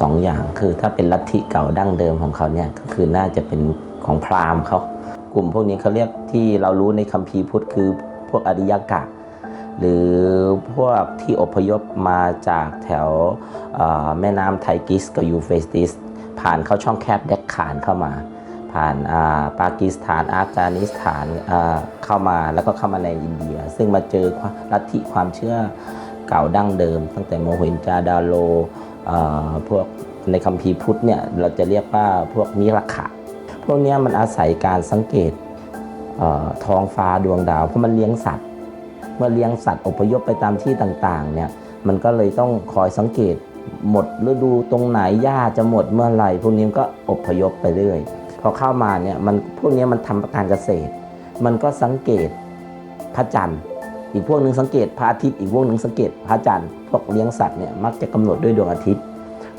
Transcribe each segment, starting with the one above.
สองอย่าง คือถ้าเป็นลัทธิเก่าดั้งเดิมของเขาเนี่ยก็คือน่าจะเป็นของพราหมณ์เขากลุ่มพวกนี้เขาเรียกที่เรารู้ในคัมภีร์พุทธคือพวกอริยกะ หรือพวกที่อพยพมาจากแถวแม่น้ำไทกิสกับยูเฟรติสผ่านเข้าช่องแคบเด็กขานเข้ามา ผ่านาปากีสถานอาฟกานิสถานอ่าเข้ามาแล้วก็เข้ามาในอินเดีย ซึ่งมาเจอลัทธิความเชื่อเก่าดั้งเดิม ตั้งแต่โมเฮนจาดาโล พวกในคัมภีร์พุทธเนี่ยเราจะเรียกว่าพวกมิราขะพวกนี้มันอาศัยการสังเกตท้องฟ้าดวงดาว เพราะมันเลี้ยงสัตว์ เมื่อเลี้ยงสัตว์อพยพไปตามที่ต่างๆเนี่ยมันก็เลยต้องคอยสังเกตหมดฤดูตรงไหนหญ้าจะหมดเมื่อไหร่พวกนี้ก็อพยพไปเรื่อยพอเข้ามาเนี่ยมันพวกนี้มันทำการเกษตร มันก็สังเกตพระจันทร์ อีกพวกหนึ่งสังเกตพระอาทิตย์อีกพวกหนึ่งสังเกตพระจันทร์พวกเลี้ยงสัตว์เนี่ยมักจะกำหนดด้วยดวงอาทิตย์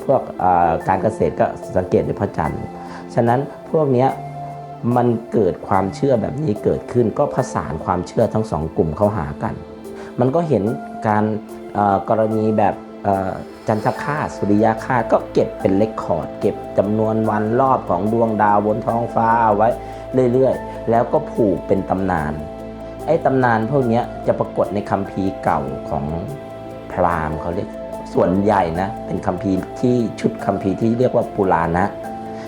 พวกการเกษตรก็สังเกตด้วยพระจันทร์ฉะนั้นพวกนี้มันเกิดความเชื่อแบบนี้เกิดขึ้น ก็ผสานความเชื่อทั้งสองกลุ่มเข้าหากัน มันก็เห็นการกรณีแบบจันทคาตสุริยคาตก็เก็บเป็นเลคคอร์ด เก็บจำนวนวันรอบของดวงดาวบนท้องฟ้าไว้เรื่อยๆ แล้วก็ผูกเป็นตำนาน ไอ้ตำนานพวกนี้จะปรากฏในคัมภีร์เก่าของพราหมณ์เขาเรียกส่วนใหญ่นะเป็นคัมภีร์ที่ชุดคัมภีร์ที่เรียกว่าปุราณะ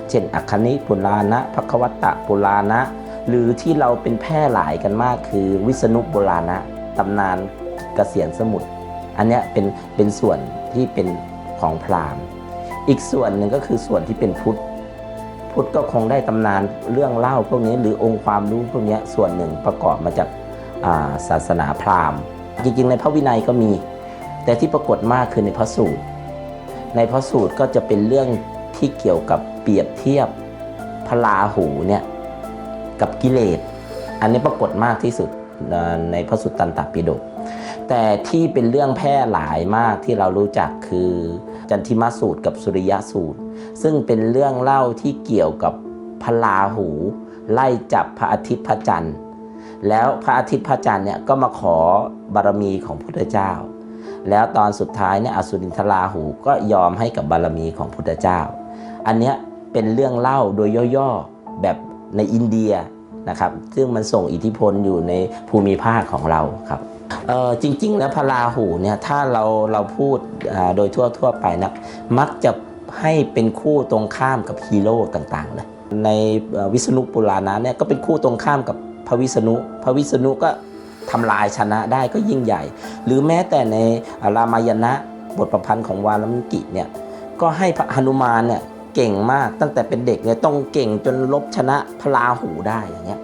เช่นอัคคณิปุราณะภควัตตะปุราณะ หรือที่เราเป็นแพร่หลายกันมากคือวิษณุปุราณะตำนานกเกษียณสมุทรอันนี้เป็นเป็นส่วนที่เป็นของพราหมณ์ อีกส่วนหนึ่งก็คือส่วนที่เป็นพุทธพุทธก็คงได้ตำนานเรื่องเล่าพวกนี้หรือองค์ความรู้พวกนี้ส่วนหนึ่งประกอบมาจาก ศาสนาพราหมณ์ จริงๆ ในพระวินัยก็มี แต่ที่ปรากฏมากคือในพระสูตร ในพระสูตรก็จะเป็นเรื่องที่เกี่ยวกับเปรียบเทียบพระราหูเนี่ยกับกิเลส อันนี้ปรากฏมากที่สุดในพระสุตตันตปิฎกแต่ที่เป็นเรื่องแพร่หลายมากที่เรารู้จักคือจันทิมาสูตรกับสุริยสูตร ซึ่งเป็นเรื่องเล่าที่เกี่ยวกับพระราหู ไล่จับพระอาทิตย์พระจันทร์ แล้วพระอาทิตย์พระจันทร์เนี่ยก็มาขอบารมีของพระพุทธเจ้า แล้วตอนสุดท้ายเนี่ยอสุรินทราหูก็ยอมให้กับบารมีของพุทธเจ้า อันเนี้ยเป็นเรื่องเล่าโดยย่อๆแบบในอินเดียนะครับ ซึ่งมันส่งอิทธิพลอยู่ในภูมิภาคของเราครับจริง ๆ แล้วพระราหูเนี่ยถ้าเราเราพูดโดยทั่วๆไปนะมักจะให้เป็นคู่ตรงข้ามกับฮีโร่ต่างๆเลยในวิษณุปุราณะเนี่ยก็เป็นคู่ตรงข้ามกับ พระวิษณุ พระวิษณุก็ทำลายชนะได้ก็ยิ่งใหญ่ หรือแม้แต่ในรามายณะบทประพันธ์ของวาลมิกิเนี่ยก็ให้พระหนุมานเนี่ยเก่งมากตั้งแต่เป็นเด็กเนี่ยต้องเก่งจนลบชนะพระราหูได้อย่างเงี้ย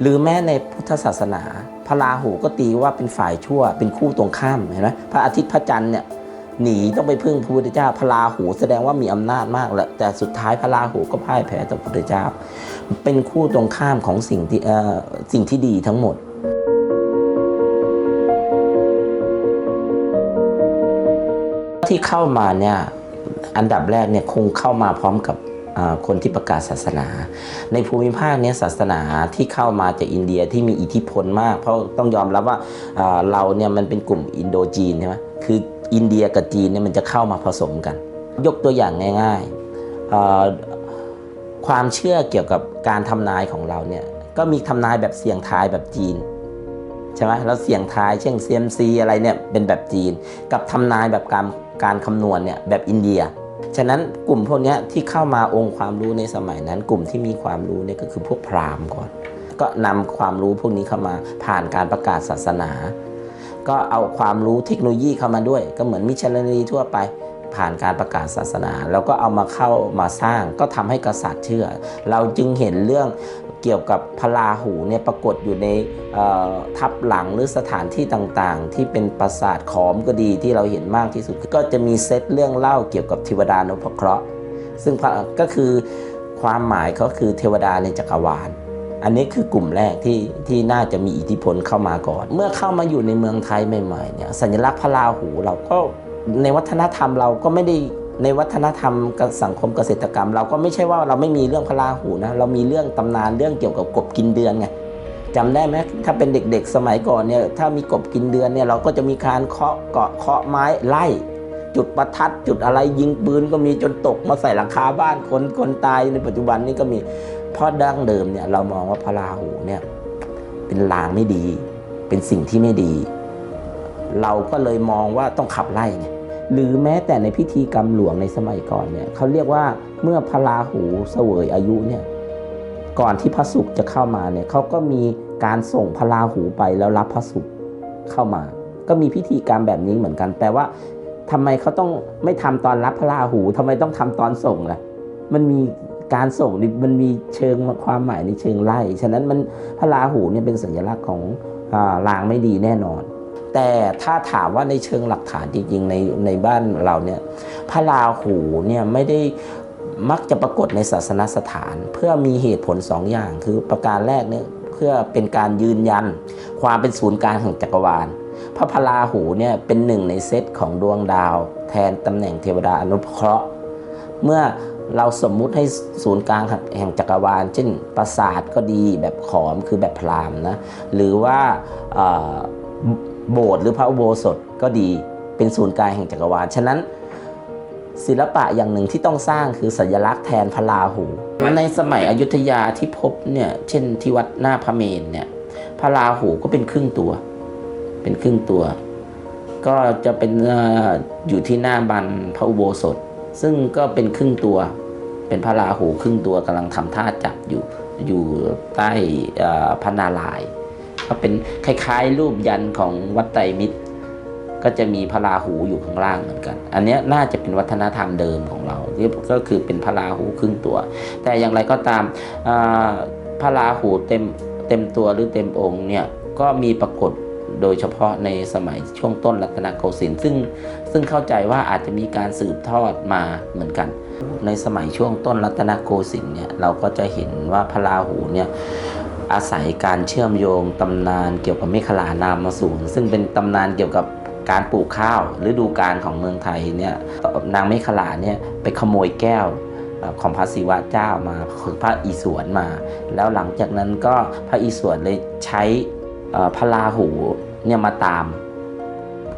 หรือแม้ในพุทธศาสนา พระราหูก็ตีว่าเป็นฝ่ายชั่วเป็นคู่ตรงข้ามเห็นไหมพระอาทิตย์พระจันทร์เนี่ย หนีต้องไปพึ่งพระพุทธเจ้าพระราหูแสดงว่ามีอำนาจมากแหละแต่สุดท้ายพระราหูก็พ่ายแพ้ต่อพระพุทธเจ้า เป็นคู่ตรงข้ามของสิ่งที่เอ่อสิ่งที่ดีทั้งหมดที่เข้ามาเนี่ยอันดับแรกเนี่ยคงเข้ามาพร้อมกับคนที่ประกาศศาสนา ในภูมิภาคเนี้ศาสนาที่เข้ามาจากอินเดียที่มีอิทธิพลมาก เพราะต้องยอมรับว่าเราเนี่ยมันเป็นกลุ่มอินโดจีนใช่ไหมคือ อินเดียกับจีนเนี่ยมันจะเข้ามาผสมกัน ยกตัวอย่างง่ายๆ ความเชื่อเกี่ยวกับการทำนายของเราเนี่ยก็มีทำนายแบบเสี่ยงทายแบบจีนใช่ไหมแล้วเสี่ยงทายเช่น CMC อะไรเนี่ยเป็นแบบจีน กับทำนายแบบการการคำนวณเนี่ยแบบอินเดีย ฉะนั้นกลุ่มพวกนี้ที่เข้ามาองค์ความรู้ในสมัยนั้น กลุ่มที่มีความรู้เนี่ยก็คือพวกพราหมณ์ก่อน ก็นำความรู้พวกนี้เข้ามาผ่านการประกาศศาสนา ก็เอาความรู้เทคโนโลยีเข้ามาด้วย ก็เหมือนมิชชันนารีทั่วไปผ่านการประกาศศาสนา แล้วก็เอามาเข้ามาสร้างก็ทำให้กษัตริย์เชื่อ เราจึงเห็นเรื่องเกี่ยวกับพระราหูเนี่ยปรากฏอยู่ในทับหลังหรือสถานที่ต่างๆ ที่เป็นปราสาทขอมก็ดีที่เราเห็นมากที่สุด ก็จะมีเซตเรื่องเล่าเกี่ยวกับเทวดานุพเคราะห์ ซึ่งก็คือความหมายเขาคือเทวดาในจักรวาล อันนี้คือกลุ่มแรกที่ที่น่าจะมีอิทธิพลเข้ามาก่อน เมื่อเข้ามาอยู่ในเมืองไทยใหม่ๆเนี่ยสัญลักษณ์พระราหูเราก็ในวัฒนธรรมเราก็ไม่ได้ในวัฒนธรรมสังคมเกษตรกรรม เราก็ไม่ใช่ว่าเราไม่มีเรื่องพระราหูนะเรามีเรื่องตำนานเรื่องเกี่ยวกับกบกินเดือนไงจำได้ไหมถ้าเป็นเด็กๆสมัยก่อนเนี่ยถ้ามีกบกินเดือนเนี่ยเราก็จะมีการเคาะเกาะเคาะไม้ไล่จุดประทัดจุดอะไรยิงปืนก็มีจนตกมาใส่หลังคาบ้านคนคนตายในปัจจุบันนี้ก็มี เพราะดั้งเดิมเนี่ยเรามองว่าพระราหูเนี่ยเป็นลางไม่ดี เป็นสิ่งที่ไม่ดี เราก็เลยมองว่าต้องขับไล่ไงหรือแม้แต่ในพิธีกรรมหลวงในสมัยก่อนเนี่ยเขาเรียกว่าเมื่อพระราหูเสวยอายุเนี่ยก่อนที่พระศุกร์จะเข้ามาเนี่ยเขาก็มีการส่งพระราหูไปแล้วรับพระศุกร์เข้ามา ก็มีพิธีกรรมแบบนี้เหมือนกัน แต่ว่าทำไมเขาต้องไม่ทำตอนรับพระราหูทำไมต้องทำตอนส่งล่ะมันมี การส่งนี่มันมีเชิงความหมายในเชิงไล่ ฉะนั้นมันพระราหูเนี่ยเป็นสัญลักษณ์ของอลางไม่ดีแน่นอน แต่ถ้าถามว่าในเชิงหลักฐานจริงๆในในบ้านเราเนี่ยพระราหูเนี่ยไม่ได้มักจะปรากฏในศาสนสถาน เพื่อมีเหตุผลสองอย่าง คือประการแรกเนี่ยเพื่อเป็นการยืนยัน ความเป็นศูนย์กลางของจักรวาลพระพราหูเนี่ยเป็นหนึ่งในเซตของดวงดาว แทนตำแหน่งเทวดาอนุเคราะห์ เมื่อ เราสมมุติให้ศูนย์กลางแห่งจักรวาล เช่นปราสาทก็ดีแบบขอมคือแบบพราหมณ์นะหรือว่าโบสถ์หรือพระอุโบสถก็ดีเป็นศูนย์กลางแห่งจักรวาล ฉะนั้นศิลปะอย่างหนึ่งที่ต้องสร้างคือสัญลักษณ์แทนพระราหูในสมัยอยุธยาที่พบเนี่ยเช่นที่วัดหน้าพระเมรุเนี่ยพระราหูก็เป็นครึ่งตัว เป็นครึ่งตัว ก็จะเป็นอยู่ที่หน้าบันพระอุโบสถ ซึ่งก็เป็นครึ่งตัว เป็นพระราหูครึ่งตัวกำลังทำท่าจับอยู่อยู่ใต้พระนารายณ์ก็เป็นคล้ายๆ รูปยันของวัดไตรมิตร ก็จะมีพระราหูอยู่ข้างล่างเหมือนกัน อันนี้น่าจะเป็นวัฒนธรรมเดิมของเราก็คือเป็นพระราหูครึ่งตัว แต่อย่างไรก็ตามพระราหูเต็มเต็มตัวหรือเต็มองค์เนี่ยก็มีปรากฏ โดยเฉพาะในสมัยช่วงต้นรัตนโกสินทร์ซึ่งซึ่งเข้าใจว่าอาจจะมีการสืบทอดมาเหมือนกัน ในสมัยช่วงต้นรัตนโกสินทร์เนี่ยเราก็จะเห็นว่าพระราหูเนี่ยอาศัยการเชื่อมโยงตำนานเกี่ยวกับเมขลานามสูรซึ่งเป็นตำนานเกี่ยวกับการปลูกข้าวฤดูกาลของเมืองไทยเนี่ยนางเมขลาเนี่ยไปขโมยแก้วของพระศิวะเจ้ามาคือพระอิศวรมา แล้วหลังจากนั้นก็พระอิศวรเลยใช้ พระราหูเนี่ยมาตาม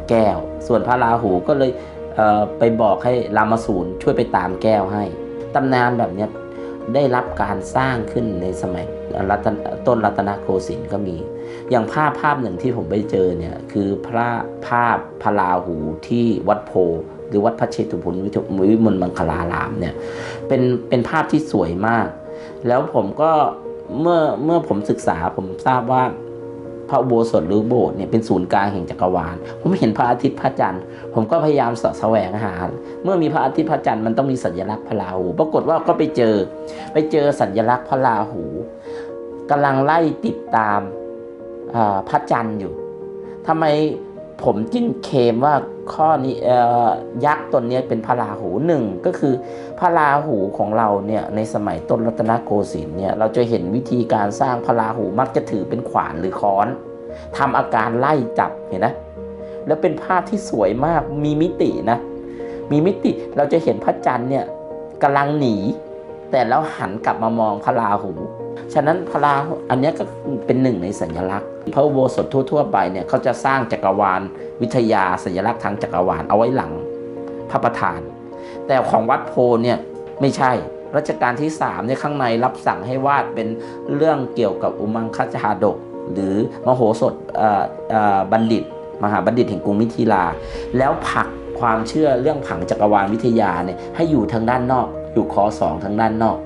แก้ว ส่วนพระราหูก็เลยเไปบอกให้รามาสูรช่วยไปตามแก้วให้ตำนานแบบนี้ได้รับการสร้างขึ้นในสมัยรัตต้นรัตนโกสินทร์ก็มี อย่างภาพภาพหนึ่งที่ผมไปเจอเนี่ยคือพระภาพพระราหูที่วัดโพหรือวัดพระเชตุพนวิทวิมลมังคลารามเนี่ยเป็นเป็นภาพที่สวยมาก แล้วผมก็เมื่อเมื่อผมศึกษาผมทราบว่า พระอุโบสถหรือโบสถ์เนี่ยเป็นศูนย์กลางแห่งจักรวาล ผมเห็นพระอาทิตย์พระจันทร์ ผมก็พยายามสะแสวงหา เมื่อมีพระอาทิตย์พระจันทร์มันต้องมีสัญลักษณ์พระราหู ปรากฏว่าก็ไปเจอ ไปเจอสัญลักษณ์พระราหูกำลังไล่ติดตามพระจันทร์อยู่ทำไมผมจึงเคมว่า ข้อนี้ยักษ์ตนนี้เป็นพระราหูหนึ่งก็คือพระราหูของเราเนี่ยในสมัยต้นรัตนโกสินทร์เนี่ยเราจะเห็นวิธีการสร้างพระราหูมักจะถือเป็นขวานหรือค้อนทำอาการไล่จับเห็นนะแล้วเป็นภาพที่สวยมากมีมิตินะมีมิติเราจะเห็นพระจันทร์เนี่ยกำลังหนี แต่แล้วหันกลับมามองพระราหู ฉะนั้นพราอันนี้ก็เป็นหนึ่งในสัญลักษณ์ พระอุโบสถทั่ว ๆ ไปเนี่ยเขาจะสร้างจักรวาล วิทยาสัญลักษณ์ทางจักรวาลเอาไว้หลังพระประธาน แต่ของวัดโพเนี่ยไม่ใช่รัชกาลที่3เนี่ยข้างในรับสั่งให้วาดเป็นเรื่องเกี่ยวกับอุมังคชาดก หรือมโหสถบัณฑิต มหาบัณฑิตแห่งกรุงมิถิลา แล้วผลักความเชื่อเรื่องผังจักรวาลวิทยาเนี่ยให้อยู่ทางด้านนอก อยู่คอสองทางด้านนอก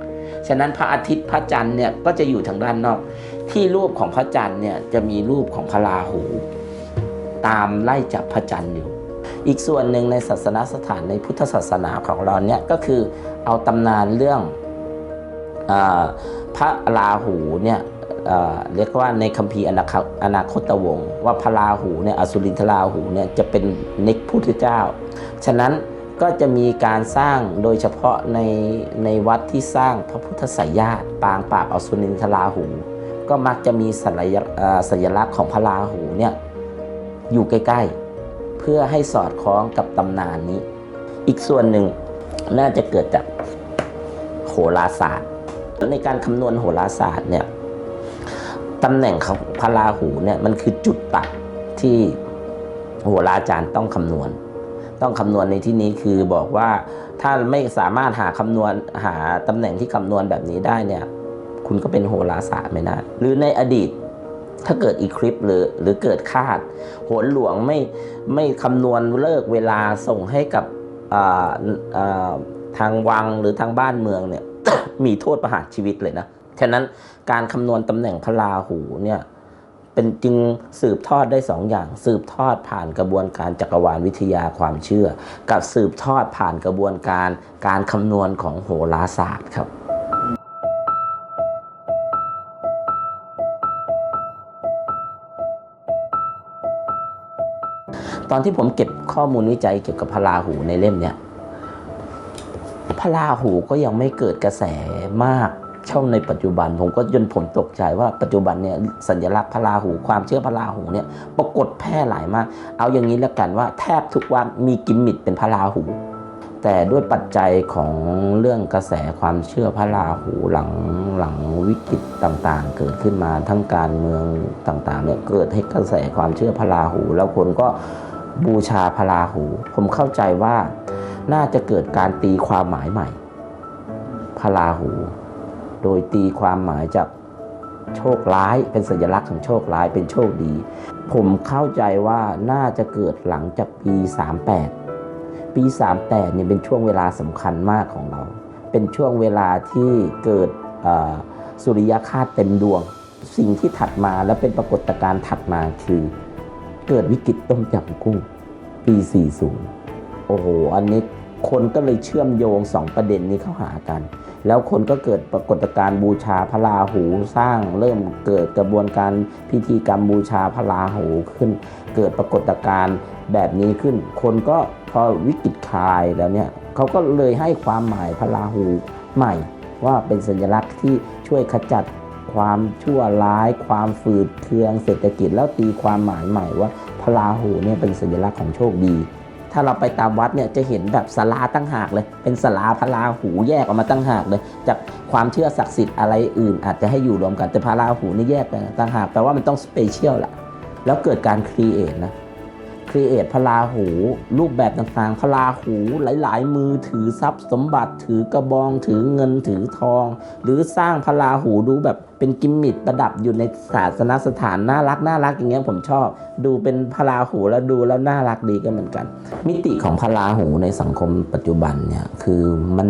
ฉะนั้นพระอาทิตย์พระจันทร์เนี่ยก็จะอยู่ทางด้านนอก ที่รูปของพระจันทร์เนี่ยจะมีรูปของพระราหู ตามไล่จับพระจันทร์อยู่ อีกส่วนหนึ่งในศาสนาสถานในพุทธศาสนาของเราเนี่ยก็คือเอาตำนานเรื่องอพระราหูเนี่ยเรียกว่าในคัมภีร์อนาคตอนาคตวงศ์ว่าพระราหูเนี่ยอสุรินทราหูเนี่ยจะเป็นนิกพุทธเจ้า ฉะนั้น ก็จะมีการสร้างโดยเฉพาะในในวัดที่สร้างพระพุทธสายญาติปางปราบอสุรินทราหู ก็มักจะมีสัญลักษณ์เอ่อสัญลักษณ์ของพระราหูเนี่ยอยู่ใกล้ๆ เพื่อให้สอดคล้องกับตำนานนี้ อีกส่วนหนึ่งน่าจะเกิดจากโหราศาสตร์ ในการคำนวณโหราศาสตร์เนี่ยตำแหน่งของพระราหูเนี่ยมันคือจุดตัดที่โหราจารย์ต้องคำนวณ ต้องคำนวณในที่นี้คือบอกว่าถ้าไม่สามารถหาคำนวณหาตำแหน่งที่คำนวณแบบนี้ได้เนี่ย คุณก็เป็นโหราศาสตร์ไม่ได้หรือในอดีตถ้าเกิดอีคลิปหรือหรือเกิดคาดโหนหลวงไม่ไม่คำนวณเลิกเวลาส่งให้กับทางวังหรือทางบ้านเมืองเนี่ยมีโทษประหารชีวิตเลยนะ ฉะนั้นการคำนวณตำแหน่งพระราหูเนี่ย เป็นจึงสืบทอดได้สองอย่าง สืบทอดผ่านกระบวนการจักรวาลวิทยาความเชื่อ กับสืบทอดผ่านกระบวนการการคำนวณของโหราศาสตร์ครับตอนที่ผมเก็บข้อมูลวิจัยเกี่ยวกับพราหูในเล่มเนี่ยพระราหูก็ยังไม่เกิดกระแสมาก เท่าในปัจจุบันผมก็จนผมตกใจว่าปัจจุบันเนี่ยสัญลักษณ์พระราหูความเชื่อพระราหูเนี่ยปรากฏแพร่หลายมาก เอาอย่างนี้แล้วกันว่าแทบทุกวันมีกิมมิคเป็นพระราหู แต่ด้วยปัจจัยของเรื่องกระแสความเชื่อพระราหูหลังหลังวิกฤตต่างๆ เกิดขึ้นมาทั้งการเมืองต่างๆเนี่ยเกิดให้กระแสความเชื่อพระราหู แล้วคนก็บูชาพระราหู ผมเข้าใจว่าน่าจะเกิดการตีความหมายใหม่พระราหู โดยตีความหมายจากโชคร้ายเป็นสัญลักษณ์ของโชคร้ายเป็นโชคดี ผมเข้าใจว่าน่าจะเกิดหลังจากปี 38 ปี 38เนี่ยเป็นช่วงเวลาสำคัญมากของเรา เป็นช่วงเวลาที่เกิดสุริยคาสเต็มดวง สิ่งที่ถัดมาและเป็นปรากฏการณ์ถัดมาคือ เกิดวิกฤตต้มยำกุ้งปี 40 โอ้โห อันนี้คนก็เลยเชื่อมโยงสองประเด็นนี้เข้าหากัน แล้วคนก็เกิดปรากฏการณ์บูชาพระราหูสร้าง เริ่มเกิดกระบวนการพิธีกรรมบูชาพระราหูขึ้น เกิดปรากฏการณ์แบบนี้ขึ้น คนก็พอวิกฤตคลายแล้วเนี่ยเขาก็เลยให้ความหมายพระราหูใหม่ ว่าเป็นสัญลักษณ์ที่ช่วยขจัดความชั่วร้าย ความฝืดเคืองเศรษฐกิจแล้วตีความหมายใหม่ว่าพระราหูเนี่ยเป็นสัญลักษณ์ของโชคดี ถ้าเราไปตามวัดเนี่ยจะเห็นแบบสลาตั้งหากเลย เป็นสลาพระราหูแยกออกมาตั้งหากเลย จากความเชื่อศักดิ์สิทธิ์อะไรอื่น อาจจะให้อยู่รวมกันแต่พระราหูนี่แยกไปตั้งหากแปลว่ามันต้องสเปเชียลละแล้วเกิดการครีเอทนะ รีเอทพระราหู รูปแบบต่างๆพระราหูหลาย ๆ มือถือทรัพย์สมบัติถือกระบองถือเงินถือทอง หรือสร้างพระราหูดูแบบเป็นกิมมิคประดับอยู่ในศาสนสถานน่ารักน่ารักอย่างเงี้ยผมชอบ ดูเป็นพระราหูแล้วดูแล้วน่ารักดีก็เหมือนกัน มิติของพระราหูในสังคมปัจจุบันเนี่ยคือมัน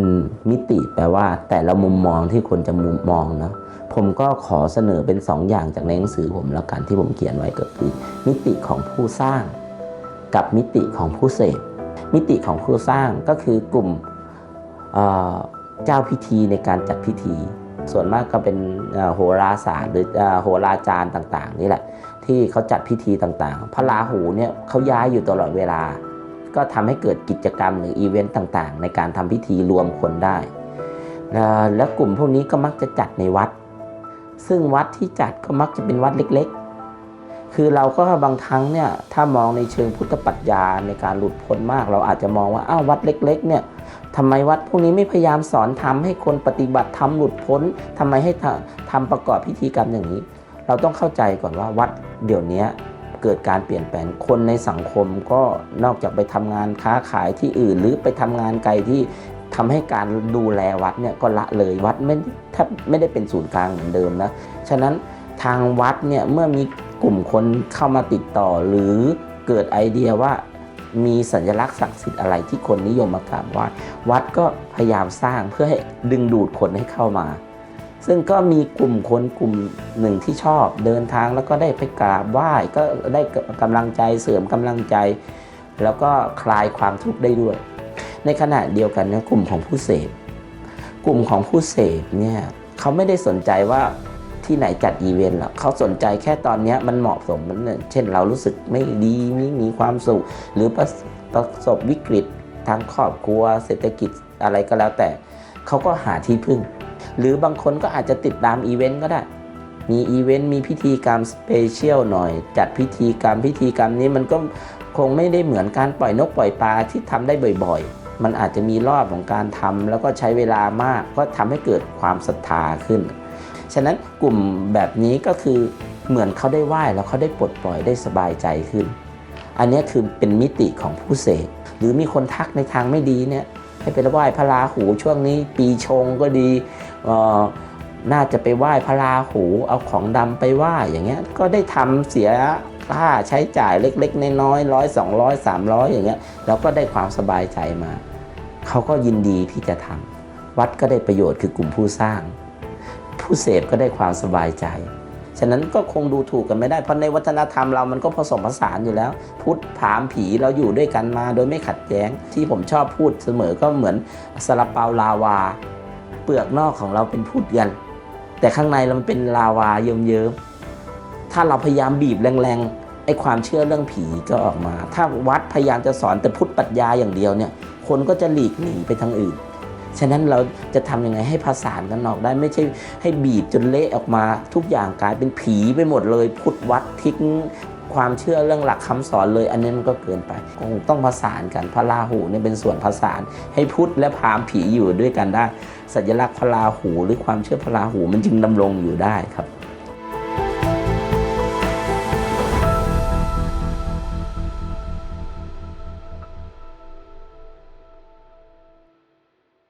มิติแปลว่าแต่ละมุมมองที่คนจะมุมมองนะผมก็ขอเสนอเป็นสองอย่างจากในหนังสือผมแล้วกันที่ผมเขียนไว้ก็คือ มิติของผู้สร้าง กับมิติของผู้เสพมิติของผู้สร้างก็คือกลุ่มเจ้าพิธีในการจัดพิธี ส่วนมากก็เป็นโหราศาสตร์หรือโหราจารย์ต่าง ๆ นี่แหละ ที่เขาจัดพิธีต่างๆ พระราหูเนี่ยเขาย้ายอยู่ตลอดเวลา ก็ทำให้เกิดกิจกรรมหรืออีเวนต์ต่างๆ ในการทำพิธีรวมคนได้ และกลุ่มพวกนี้ก็มักจะจัดในวัด ซึ่งวัดที่จัดก็มักจะเป็นวัดเล็กๆ คือเราก็บางครั้งเนี่ยถ้ามองในเชิงพุทธปรัชญาในการหลุดพ้นมาก เราอาจจะมองว่าอ้าววัดเล็ก ๆ เนี่ยทำไมวัดพวกนี้ไม่พยายามสอนทำให้คนปฏิบัติทำหลุดพ้นทำไมให้ทำประกอบพิธีกรรมอย่างนี้ เราต้องเข้าใจก่อนว่าวัดเดี๋ยวนี้เกิดการเปลี่ยนแปลงคนในสังคมก็นอกจากไปทำงานค้าขายที่อื่น หรือไปทำงานไกลที่ทำให้การดูแลวัดเนี่ยก็ละเลยวัดไม่แทบไม่ได้เป็นศูนย์กลางเหมือนเดิมนะฉะนั้นทางวัดเนี่ยเมื่อมี กลุ่มคนเข้ามาติดต่อหรือเกิดไอเดียว่ามีสัญลักษณ์ศักดิ์สิทธิ์อะไรที่คนนิยมมากราบไหว้วัดก็พยายามสร้างเพื่อให้ดึงดูดคนให้เข้ามา ซึ่งก็มีกลุ่มคนกลุ่มหนึ่งที่ชอบเดินทางแล้วก็ได้ไปกราบไหว้ก็ได้กำลังใจเสริมกำลังใจ แล้วก็คลายความทุกข์ได้ด้วย ในขณะเดียวกันนี่ยกลุ่มของผู้เสพกลุ่มของผู้เสพเนี่ยเขาไม่ได้สนใจว่า ที่ไหนจัดอีเวนต์หรอกเขาสนใจแค่ตอนนี้มันเหมาะสมมันเช่นเรารู้สึกไม่ดีไม่มีความสุข หรือประประสบวิกฤตทางครอบครัว เศรษฐกิจอะไรก็แล้วแต่ เขาก็หาที่พึ่ง หรือบางคนก็อาจจะติดตามอีเวนต์ก็ได้ มีอีเวนต์มีพิธีกรรมสเปเชียลหน่อย จัดพิธีกรรมพิธีกรรมนี้มันก็คงไม่ได้เหมือนการปล่อยนกปล่อยปลาที่ทำได้บ่อยๆ มันอาจจะมีรอบของการทำแล้วก็ใช้เวลามากก็ทำให้เกิดความศรัทธาขึ้น ฉะนั้นกลุ่มแบบนี้ก็คือเหมือนเขาได้ไหว้แล้วเขาได้ปลดปล่อยได้สบายใจขึ้น อันนี้คือเป็นมิติของผู้เสพหรือมีคนทักในทางไม่ดีเนี่ยให้ไปไหว้พระราหูช่วงนี้ปีชงก็ดีน่าจะไปไหว้พระราหูเอาของดำไปไหว้อย่างเงี้ยก็ได้ทำเสียค่าใช้จ่ายเล็กๆน้อยๆร้อยสองร้อยสามร้อยอย่างเงี้ยแล้วก็ได้ความสบายใจมา เขาก็ยินดีที่จะทำวัดก็ได้ประโยชน์คือกลุ่มผู้สร้าง ผู้เสพก็ได้ความสบายใจ ฉะนั้นก็คงดูถูกกันไม่ได้ เพราะในวัฒนธรรมเรามันก็ผสมผสานอยู่แล้ว พุทธผามผีเราอยู่ด้วยกันมา โดยไม่ขัดแย้ง ที่ผมชอบพูดเสมอก็เหมือนซาลาเปาลาวา เปลือกนอกของเราเป็นพุทธกัน แต่ข้างในเรามันเป็นลาวาเยิ้มๆถ้าเราพยายามบีบแรงๆไอ้ความเชื่อเรื่องผีก็ออกมา ถ้าวัดพยายามจะสอนแต่พุทธปรัชญาอย่างเดียวเนี่ยคนก็จะหลีกหนีไปทางอื่น ฉะนั้นเราจะทำยังไงให้ผสานกันออกได้ไม่ใช่ให้บีบจนเละออกมา ทุกอย่างกลายเป็นผีไปหมดเลยพุทธวัดทิ้งความเชื่อเรื่องหลักคำสอนเลย อันนี้มันก็เกินไปคงต้องผสานกันพระราหูเนี่ยเป็นส่วนผสานให้พุทธและพราหมณ์ผีอยู่ด้วยกันได้ สัญลักษณ์พระราหูหรือความเชื่อพระราหูมันจึงดำรงอยู่ได้ครับ